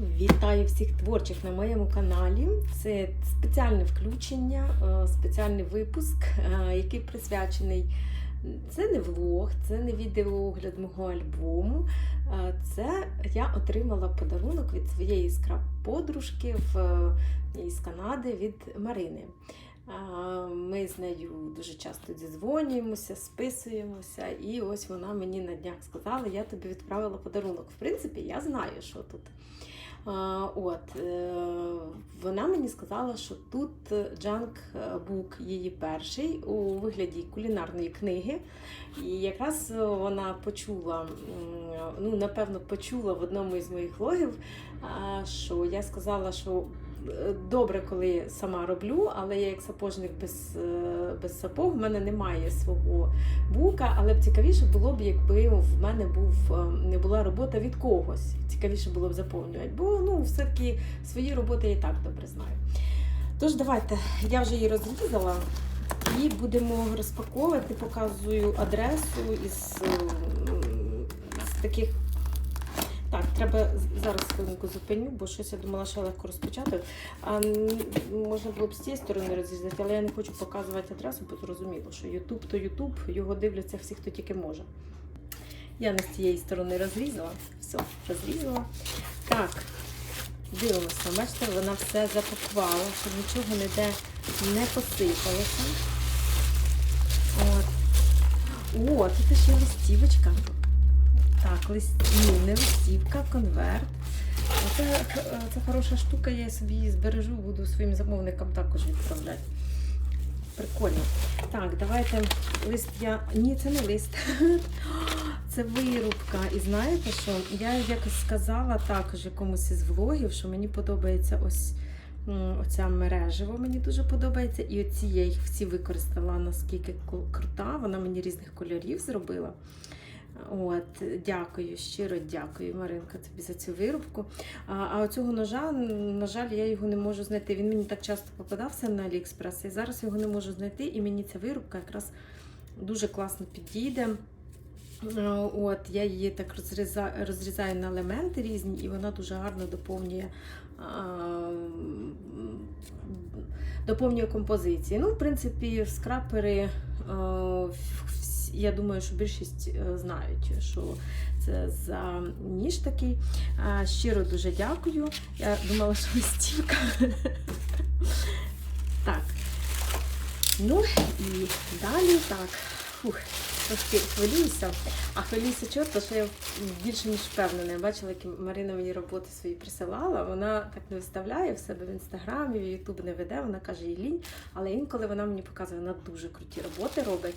Вітаю всіх творчих на моєму каналі. Це спеціальне включення, е, спеціальний випуск, е, який присвячений. Це не влог, це не відеоогляд мого альбому. Е, Це я отримала подарунок від своєї скраб-подружки із Канади від Марини. Ми з нею дуже часто дізвонюємося, списуємося, і ось вона мені на днях сказала: я тобі відправила подарунок. В принципі, я знаю, що тут. От, е, вона мені сказала, що тут Джанк Бук її перший у вигляді кулінарної книги. І якраз вона почула, ну, напевно, почула в одному із моїх логів, що я сказала, що добре, коли сама роблю, але я як сапожник без, е, без сапог, в мене немає свого бука, але б цікавіше було б, якби в мене був е, не була робота від когось. Цікавіше було б заповнювати, бо ну все-таки свої роботи я і так добре знаю. Тож давайте, я вже її розрізала і будемо розпаковувати, показую адресу із, е, з таких. Так, треба зараз хвилинку зупиню, бо щось я думала, що легко розпочати. А, можна було б з цієї сторони розрізати, але я не хочу показувати адресу, бо зрозуміло, що Ютуб то Ютуб, його дивляться всі, хто тільки може. Я не з цієї сторони розрізала. Все, розрізала. Так, дивимося. Бачите, вона все запакувала, щоб нічого ніде не посипалося. От. О, тут ще листівочка. Так, лист... Ні, не листівка, конверт. Це, це хороша штука, я собі її збережу, буду своїм замовникам також відправляти. Прикольно. Так, давайте лист я. Ні, це не лист. Це вирубка. І знаєте що? Я якось сказала також якомусь із влогів, що мені подобається ось оця мережево, мені дуже подобається. І оці я їх всі використала наскільки крута. Вона мені різних кольорів зробила. От, дякую, щиро дякую, Маринка, тобі за цю вирубку. А, а оцього ножа, на жаль, я його не можу знайти. Він мені так часто попадався на Аліекспрес, і зараз його не можу знайти, і мені ця вирубка якраз дуже класно підійде. От, я її так розрізаю, розрізаю на елементи різні, і вона дуже гарно доповнює, доповнює композиції. Ну, в принципі, скрапери, всі- я думаю, що більшість е, знають, що це за ніж такий. Щиро дуже дякую. Я думала, що листівка. Так. Ну і далі так. Фух, трошки хвилююся. А хвилююся чого, що я більше ніж впевнена. Я бачила, як Марина мені роботи свої присилала. Вона так не виставляє в себе в інстаграмі, в Ютуб не веде, вона каже, їй лінь. Але інколи вона мені показує, вона дуже круті роботи робить.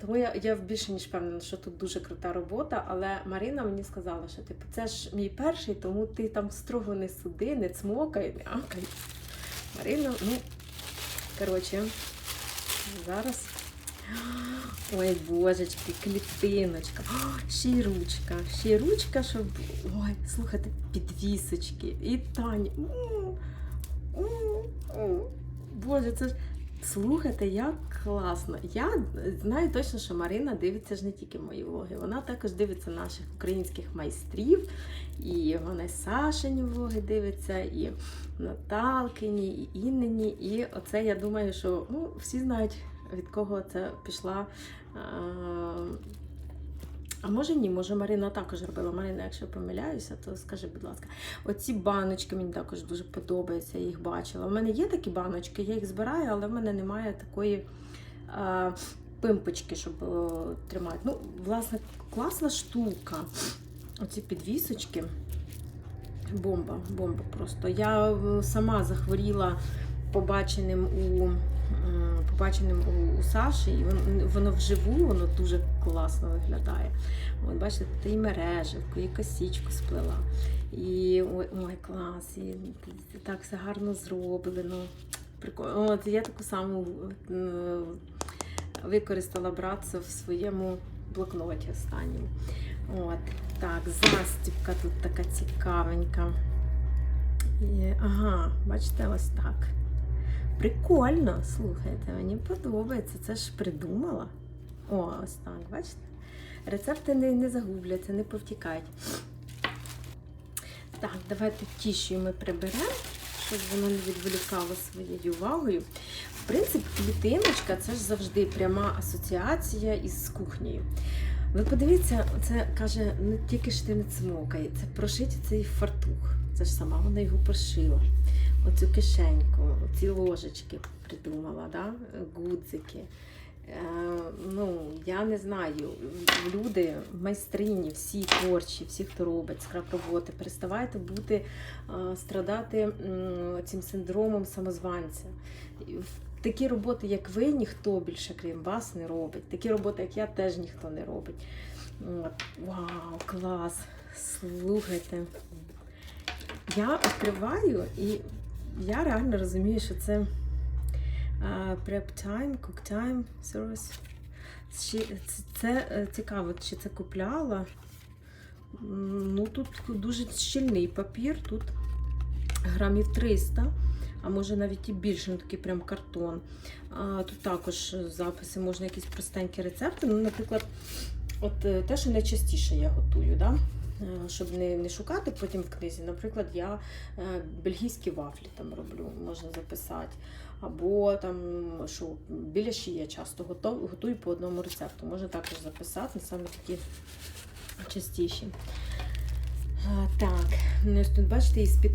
Тому я, я більше ніж впевнена, що тут дуже крута робота. Але Марина мені сказала, що типу, це ж мій перший, тому ти там строго не суди, не цмокай, не акай. Марина, ну, коротше, зараз. Ой, божечки, клітиночка. Ще й ручка. Ще й ручка, щоб. Ой, слухайте, підвісочки. І м. Боже, це ж. Слухайте, як класно. Я знаю точно, що Марина дивиться ж не тільки мої влоги, вона також дивиться наших українських майстрів. І вона Сашині влоги дивиться, і Наталкині, і Іннині. І оце я думаю, що ну, всі знають, від кого це пішла. А може ні, може Марина також робила. Марина, якщо помиляюся, то скажи, будь ласка. Оці баночки мені також дуже подобаються, я їх бачила. У мене є такі баночки, я їх збираю, але в мене немає такої а, пимпочки, щоб е, тримати. Ну, власне, класна штука. Оці підвісочки. Бомба, бомба просто. Я е, сама захворіла побаченим у побаченим у, у Саші, і воно, воно вживу, воно дуже класно виглядає. От бачите, тут і мереживку, і косічку сплела. І ой, ой клас, і так все гарно зроблено. Прикольно. От я таку саму е, використала братця в своєму блокноті останньому. От, так, застібка тут така цікавенька. І, ага, бачите, ось так. Прикольно, слухайте, мені подобається. Це ж придумала. О, ось так, бачите? Рецепти не, не загубляться, не повтікають. Так, давайте тіші ми приберемо, щоб воно не відволікало своєю увагою. В принципі, клітиночка це ж завжди пряма асоціація із кухнею. Ви подивіться, це каже, не тільки ж ти не цмокає, це прошить цей фартух. Це ж сама вона його прошила. Оцю кишеньку, ці ложечки придумала, да? гудзики. Е, ну, я не знаю, люди, майстрині, всі творчі, всі, хто робить скраб роботи, переставайте бути, е, страдати м, цим синдромом самозванця. Такі роботи, як ви, ніхто більше, крім вас, не робить. Такі роботи, як я, теж ніхто не робить. Вау, клас! Слухайте. Я відкриваю і я реально розумію, що це а, prep time, cook time, service. Це е, цікаво, чи це купляла. Ну, тут дуже щільний папір, тут грамів 300, а може навіть і більше, ну такий прям картон. А, тут також записи, можна якісь простенькі рецепти. Ну, наприклад, от е, те, що найчастіше я готую, да? Е, щоб не, не шукати потім в книзі. Наприклад, я е, бельгійські вафлі там роблю, можна записати. Або там, що біляші я часто готую по одному рецепту. Можна також записати, саме такі частіші. Так, ну, ось тут бачите, із-під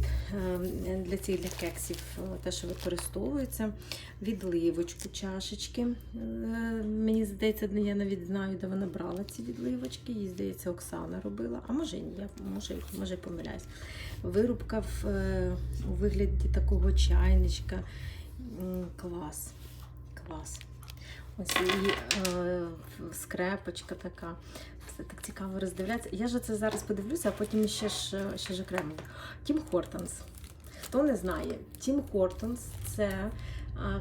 е, для цих для кексів е, те, що використовується. Відливочку, чашечки. Е, Мені здається, я навіть знаю, де вона брала ці відливочки. Їй здається, Оксана робила, а може ні, я може, може помиляюсь. Вирубка в, у вигляді такого чайничка. Клас. Клас. Ось е, скрепочка така. Все так цікаво роздивлятися. Я ж це зараз подивлюся, а потім ще ж, ще ж окремо. Тім Хортонс. Хто не знає, Тім Хортонс це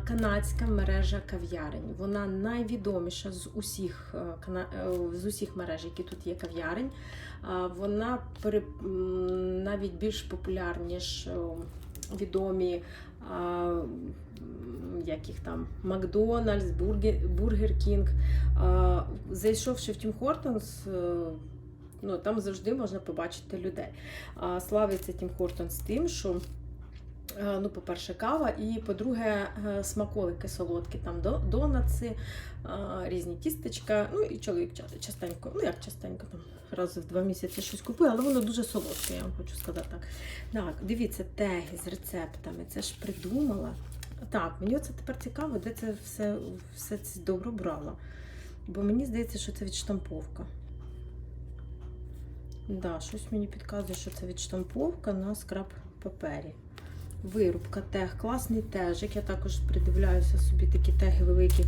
канадська мережа кав'ярень. Вона найвідоміша з усіх, е, е, з усіх мереж, які тут є кав'ярень. Вона навіть більш популярна, ніж е, відомі. А, м, Як їх там Макдональдс, Бургер, Кінг. Зайшовши в Тім Хортонс, е, ну, там завжди можна побачити людей. Славиться Тім Хортонс тим, що е, ну, по-перше, кава, і по-друге, е, смаколики солодкі, там донатси, різні тістечка. Ну і чоловік частенько, ну як частенько, там раз в два місяці щось купує, але воно дуже солодке, я вам хочу сказати так. Так, дивіться, теги з рецептами. Це ж придумала. Так, мені оце тепер цікаво, де це все, все це добро брала. Бо мені здається, що це відштамповка. Да, щось мені підказує, що це відштамповка на скраб папері. Вирубка тег, класний тежик. Я також придивляюся собі такі теги великі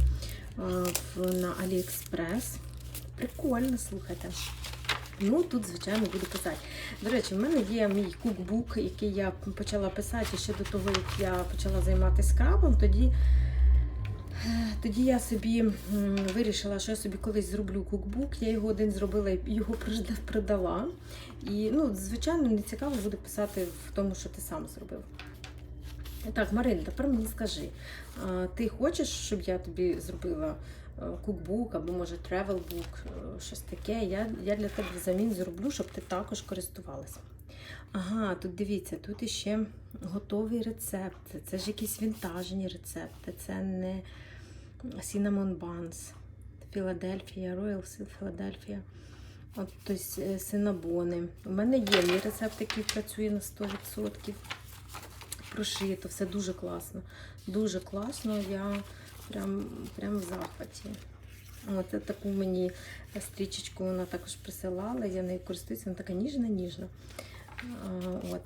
на AliExpress. Прикольно, слухайте. Ну, тут, звичайно, буду писати. До речі, в мене є мій кукбук, який я почала писати ще до того, як я почала займатися скрабом. Тоді, тоді я собі вирішила, що я собі колись зроблю кукбук. Я його один зробила і його прода- продала. І, ну, звичайно, не цікаво буде писати в тому, що ти сам зробив. Так, Марин, тепер мені скажи, ти хочеш, щоб я тобі зробила кукбук або може тревелбук, е, щось таке. Я, я для тебе взамін зроблю, щоб ти також користувалася. Ага, тут дивіться, тут іще готові рецепти. Це ж якісь вінтажні рецепти. Це не Cinnamon Buns, Філадельфія, Royal Philadelphia. От тобто синабони. У мене є мій рецепт, який працює на 100%. Прошито, все дуже класно. Дуже класно. Я прям, прям в захваті. Оце таку мені стрічечку вона також присилала. Я нею користуюся, вона така ніжна-ніжна. От.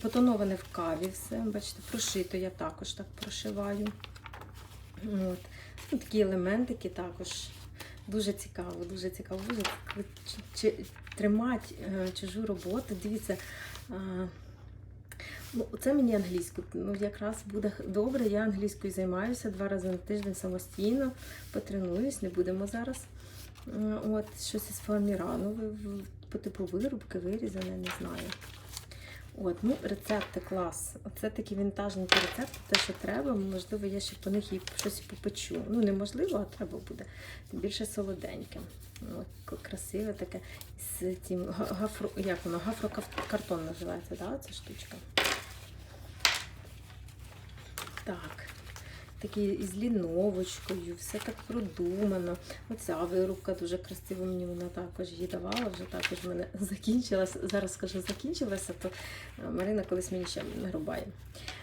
Потоноване в каві все. Бачите, прошито я також так прошиваю. От. Ну, такі елементики також. Дуже цікаво, дуже цікаво. Дуже тримати е, чужу роботу. Дивіться. Ну, це мені англійську. Ну, якраз буде добре. Я англійською займаюся два рази на тиждень самостійно, потренуюсь, не будемо зараз. От, щось із фоамірану, по типу вирубки, вирізане, не знаю. От, ну, рецепти клас. Оце такі вінтажні рецепти, те, що треба. Можливо, я ще по них і щось попечу. Ну, неможливо, а треба буде. Більше солоденьке. Красиве таке з цим гафро, як воно, гафрокартон називається, да, ця штучка. Так. Такий із ліновочкою, все так продумано. Оця вирубка дуже красива, мені вона також її давала, вже також в мене закінчилася. Зараз скажу, закінчилася, то е, Марина колись мені ще нарубає.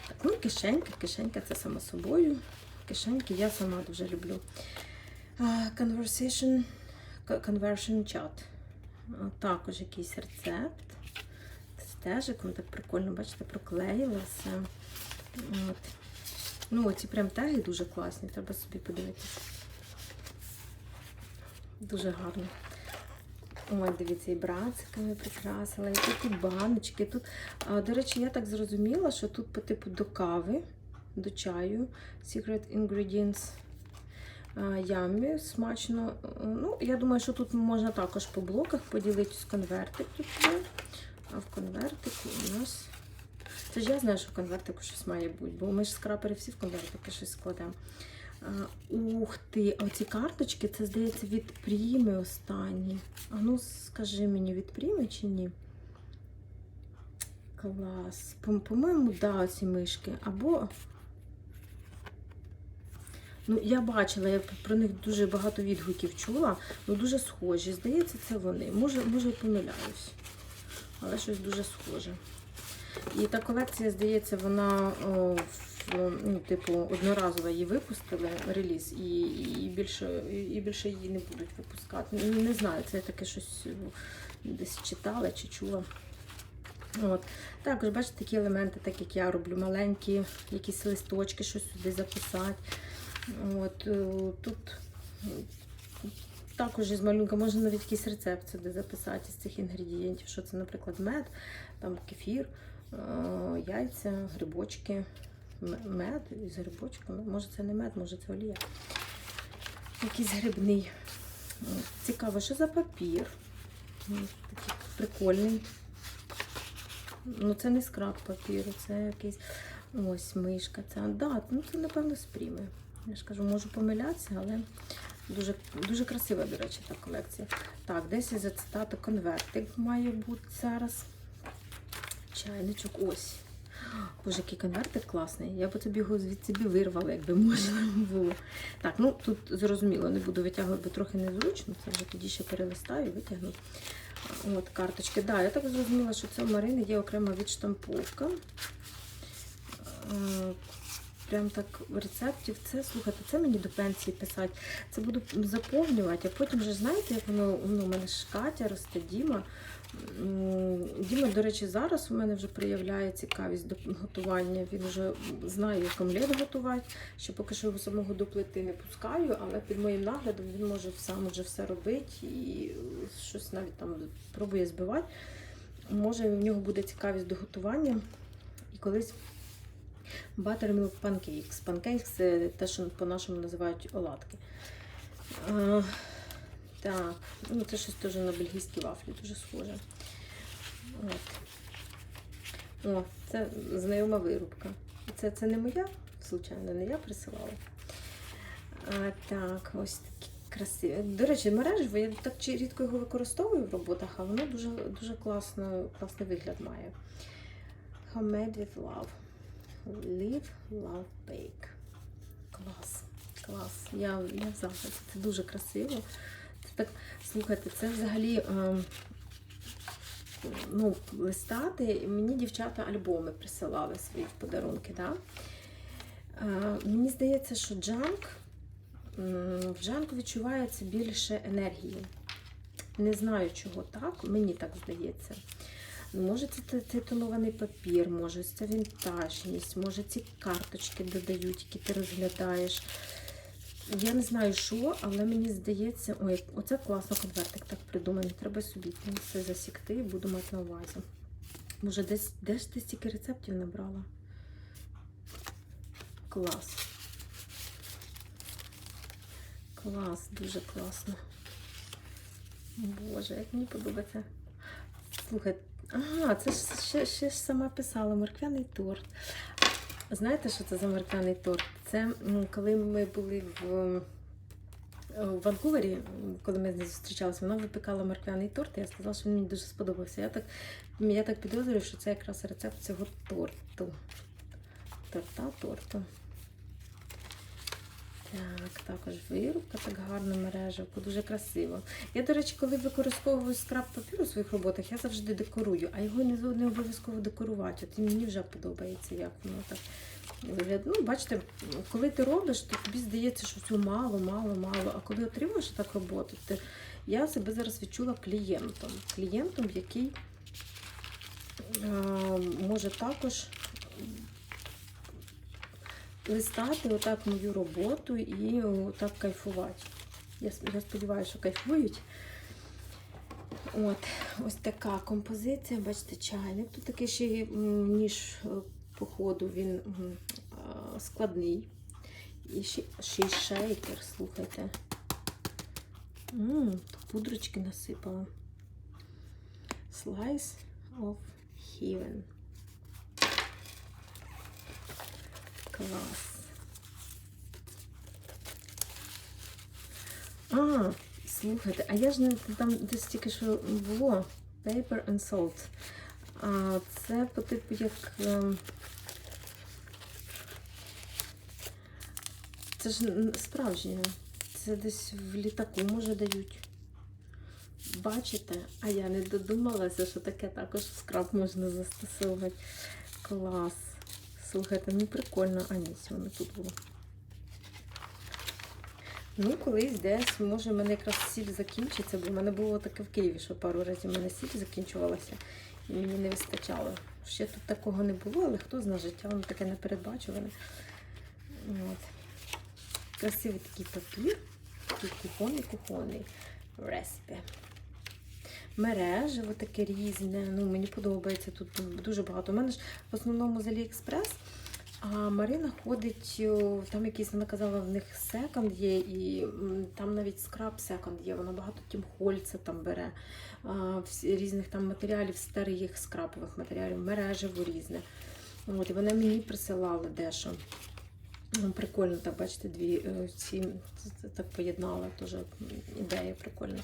Так, ну кишенька, кишенька це само собою. Кишеньки я сама дуже люблю. Conversation, conversion chat. Також якийсь рецепт. Стежик, воно так прикольно, бачите, проклеїлося. От. Ну, оці прям теги дуже класні, треба собі подивитися. Дуже гарно. Ой, дивіться, і братиками прикрасила, і тут і баночки. Тут, до речі, я так зрозуміла, що тут по типу до кави, до чаю, Secret Ingredients. Ямі, смачно. Ну, я думаю, що тут можна також по блоках поділитись конвертик тут є. А в конвертику у нас. Це ж я знаю, що в конвертику щось має бути, бо ми ж скрапери всі в конвертики щось складемо. Ух ти, а ці карточки, це здається від Пріми останні. А ну скажи мені, від Пріми чи ні? Клас. По- По-моєму, да, ці мишки. Або. Ну, я бачила, я про них дуже багато відгуків чула, ну дуже схожі. Здається, це вони. Може, може, помиляюсь. Але щось дуже схоже. І та колекція, здається, вона ну, типу, одноразово її випустили, реліз, і, і, більше, і більше її не будуть випускати. Ну, Не знаю, це я таке щось десь читала чи чула. От. Також, бачите, такі елементи, так як я роблю, маленькі, якісь листочки, щось сюди записати. От, е, тут також із малюнка можна навіть якийсь рецепт сюди записати з цих інгредієнтів, що це, наприклад, мед, там кефір, яйця, грибочки, мед із грибочками. Може це не мед, може це олія. Якийсь грибний. Цікаво, що за папір. Такий прикольний. Ну, це не скраб папіру, це якийсь ось мишка. Це, да, ну, це, напевно, з пріми. Я ж кажу, можу помилятися, але дуже, дуже красива, до речі, та колекція. Так, десь із цитату конвертик має бути зараз. Чайничок, ось. Боже, який конвертик класний. Я б тобі його звідси вирвала, якби можна було. Так, ну тут зрозуміло, не буду витягувати, бо трохи незручно. Це вже тоді ще перелистаю і витягну. От карточки. Да, я так зрозуміла, що це у Марини є окрема відштамповка. Прям так рецептів. Це, слухайте, це мені до пенсії писати. Це буду заповнювати, а потім вже знаєте, як воно ну, у мене ж Катя росте Діма. Діма, до речі, зараз у мене вже проявляє цікавість до готування. Він вже знає, як омлет готувати. Ще поки що його самого до плити не пускаю, але під моїм наглядом він може сам вже все робити і щось навіть там пробує збивати. Може, в нього буде цікавість до готування. І колись Buttermilk Pancakes. Pancakes – це те, що по-нашому називають оладки. Так, ну це щось теж на бельгійські вафлі, дуже схоже. От. О, це знайома вирубка. Це, це не моя, звичайно, не я присилала. А, так, ось такі красиві. До речі, мережево, я так рідко його використовую в роботах, а воно дуже, дуже класно, класний вигляд має. Homemade with love. Live, love, bake. Клас. Клас. Я, я в. Це дуже красиво. Так, слухайте, це взагалі ем, ну, листати. Мені дівчата альбоми присилали свої в подарунки. Да? Е, мені здається, що джанк в джанку відчувається більше енергії. Не знаю, чого так, мені так здається. Ну, Може, це т- цей тонований папір, може, це вінтажність, може ці карточки додають, які ти розглядаєш. Я не знаю, що, але мені здається, ой, оце класно конвертик так придуманий. Треба собі все засікти і буду мати на увазі. Може, десь де ж ти стільки рецептів набрала? Клас. Клас, дуже класно. Боже, як мені подобається. Слухай, ага, це ж ще, ще ж сама писала морквяний торт. Знаєте, що це за морквяний торт? Це коли ми були в, в Ванкувері, коли ми з нею зустрічалися, вона випікала морквяний торт. і Я сказала, що він мені дуже сподобався. Я так, я так підозрюю, що це якраз рецепт цього торту. Торта торту. Так, також вирубка, так гарно мережевку, дуже красиво. Я, до речі, коли використовую скраб папір у своїх роботах, я завжди декорую, а його не обов'язково декорувати. От і мені вже подобається, як воно так Ну, бачите, коли ти робиш, то тобі здається, що цього мало, мало, мало. А коли отримуєш так роботу, то я себе зараз відчула клієнтом. Клієнтом, який е, може також листати отак мою роботу і отак кайфувати. Я, я сподіваюся, що кайфують. От, ось така композиція, бачите, чайник. Тут такий ще ніж е, по ходу, він складний. І ще, ще шейкер, слухайте. М, пудрочки насипала. Slice of Heaven. Клас. А, слухайте, а я ж не там десь тільки що було Paper and Salt. А це по типу як. Це ж справжнє. Це десь в літаку, може, дають. Бачите? А я не додумалася, що таке також скраб можна застосовувати. Клас. Слухайте, ну прикольно. А ні, воно тут було. Ну, колись десь, може, в мене якраз сіль закінчиться, бо в мене було таке в Києві, що пару разів в мене сіль закінчувалася і мені не вистачало. Ще тут такого не було, але хто знає життя, воно таке непередбачуване. От. Красивий такий папір, такий кухонний, кухонний рецепі. Мережево таке різне. Ну, мені подобається тут дуже багато. У мене ж в основному з Аліекспрес. А Марина ходить, там якийсь, вона казала, в них секонд є, і там навіть скраб секонд є. Вона багато тім хольця там бере, а, різних там матеріалів, старих скрабових матеріалів, мережево різне. От, і вона мені присилала дещо. Ну, Прикольно, так бачите, дві е, ці так поєднала, теж ідея прикольна.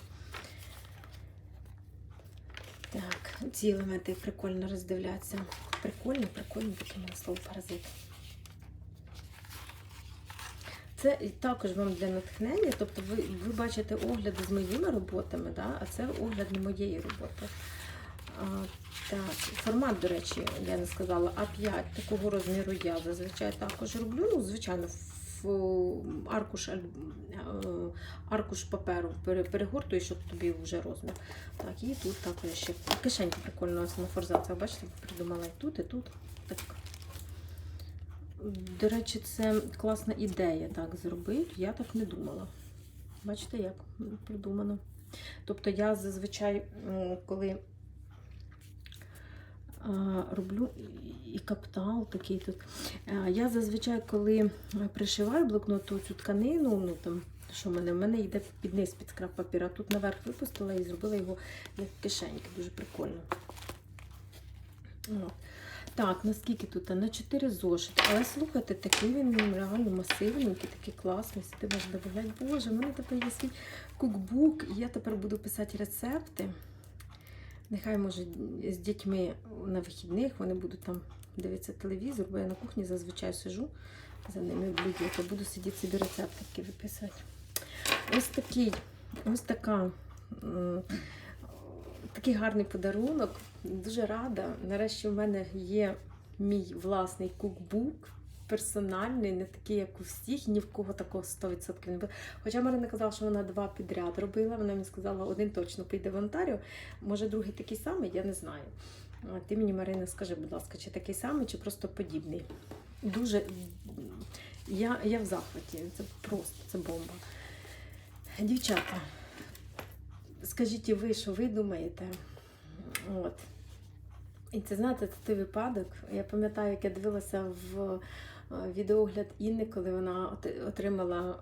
Так, ці елементи прикольно роздивляться. Прикольно, прикольно, таке мене слово паразит. Це також вам для натхнення, тобто ви, ви бачите огляди з моїми роботами, да? а це огляд не моєї роботи. Так, формат, до речі, я не сказала, А5 такого розміру я зазвичай також роблю. Ну, звичайно, в аркуш, е, аркуш паперу перегортую, щоб тобі вже розмір. Так, і тут також ще кишеньки прикольно ось на форзацах. Бачите, придумала і тут, і тут. Так. До речі, це класна ідея так зробити. Я так не думала. Бачите, як придумано. Тобто я зазвичай, коли роблю і- каптал такий тут. Я зазвичай, коли пришиваю блокноту цю тканину, ну там, що в мене, в мене йде під низ під скраб папір, а тут наверх випустила і зробила його як кишеньки. Дуже прикольно. О. Так, наскільки тут? На 4 зошити. Але слухайте, такий він реально масивненький, такий класний. Ти можеш додавати. Боже, в мене тепер є свій кукбук, і я тепер буду писати рецепти. Нехай, може, з дітьми на вихідних вони будуть там дивитися телевізор, бо я на кухні зазвичай сижу за ними в буду сидіти собі рецептики виписати. Ось такий, ось така. Такий гарний подарунок. Дуже рада. Нарешті в мене є мій власний кукбук. Персональний, не такий, як у всіх, ні в кого такого 100% не було. Хоча Марина казала, що вона два підряд робила. Вона мені сказала, один точно піде в Онтаріо. Може, другий такий самий, я не знаю. Ти мені, Марина, скажи, будь ласка, чи такий самий, чи просто подібний. Дуже я, я в захваті. Це просто це бомба. Дівчата, скажіть ви, що ви думаєте? От. І це знаєте, це той випадок. Я пам'ятаю, як я дивилася в відеогляд Інни, коли вона отримала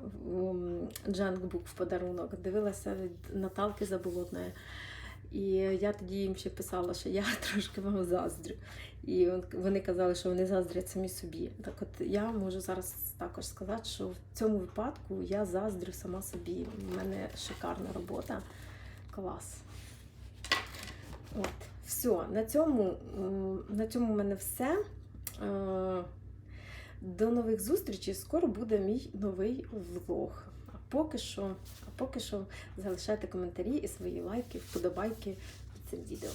джанкбук в подарунок. Дивилася від Наталки Заболотної. І я тоді їм ще писала, що я трошки вам заздрю. І вони казали, що вони заздрять самі собі. Так от я можу зараз також сказати, що в цьому випадку я заздрю сама собі. У мене шикарна робота. Клас. От, все. На цьому, м, на цьому в мене все. До нових зустрічей. Скоро буде мій новий влог. А поки що, а поки що залишайте коментарі і свої лайки, вподобайки під цим відео.